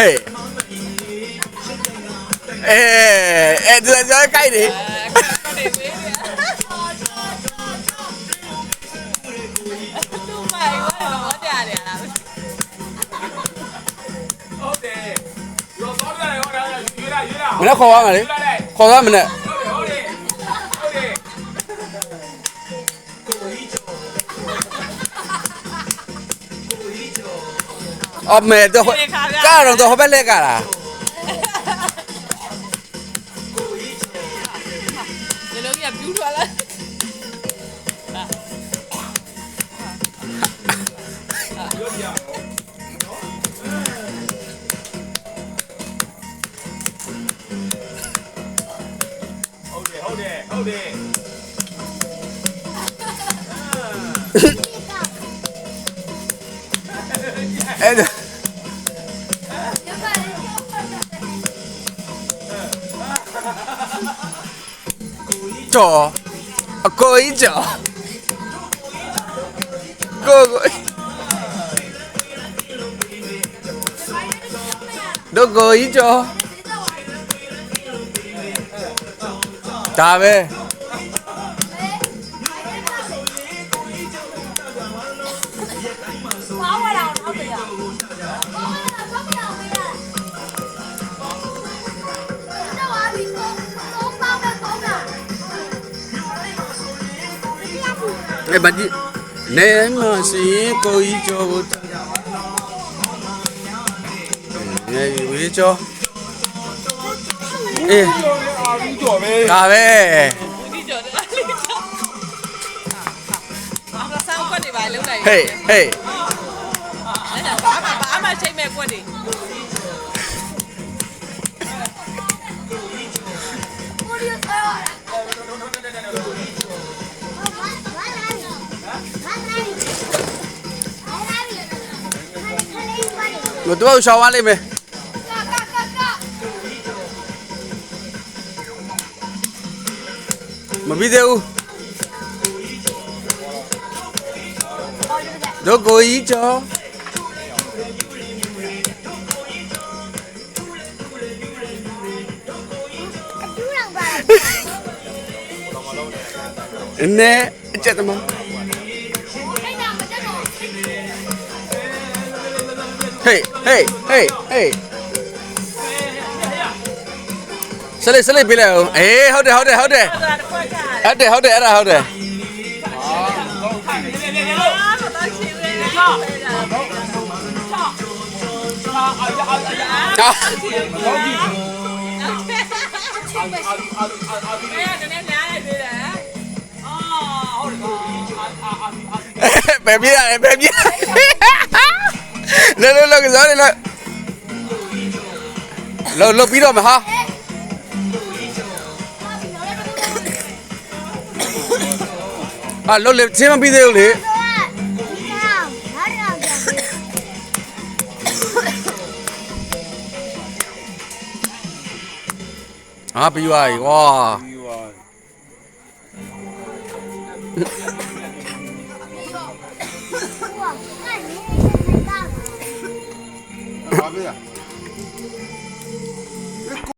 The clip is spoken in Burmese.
ဟေးအဲအဲဒါကြောင့်ကြိုက်တယ်နေပြီသူ့မိုင်ဝဲတော့ကြရတယ်လားဟုတ်တယ်ရောတော့ရတယ်ဟောတာရွေးလာရွေးလာမနေ့ခေါ်ရမှာလေရွေးလာလိုက်ခေါ်သွားမနေ့ဟုတ်တယ်ဟုတ်တယ်ဟုတ်တယ်အော်မဲတော့က တော့တော့ဟိုဘက်လက်ကလားဒီလိုကြီးပြူးထွက်လာဟုတ်တယ်ဟုတ်တယ်ဟုတ်တယ်အဲ့ဒါ ကျော်အကိုကြီးကျော်ကိုကိုဒုကိုကြီးကျော်ဒါပဲ အဲဘာဒီနေမစီကိုကြီးကျော်ဘုရားနေဝေးကျော်အေးအာကြီးကျော်ပဲဒါပဲဒီကျော်တယ်ဘာမှစောက်ကနေပါလုံးလိုက်ဟေးဟေးအဲ့ဒါဘာမှဘာမှချိန်မဲ့ကွက်တွေ Lo tuvo show ali me. Mà video. Đó cố ý cho. Nè, chết mà. Hey, hey, hey, hey. ဆလိဆလိပြလိုက်အောင်အေးဟုတ်တယ်ဟုတ်တယ်ဟုတ်တယ်ဟုတ်တယ်ဟုတ်တယ်အဲ့ဒါဟုတ်တယ်ဘယ်ပြေးရလဲဘယ်ပြေးရလဲ လောလောကစားနေလောလောလောပြီးတော့မဟာအာလောလေချင်းမပြီးသေးဘူးလေတော့ဟာရအောင်ကြည့်အာပြီးသွားပြီဝါပြီးပါ 哥呀、啊。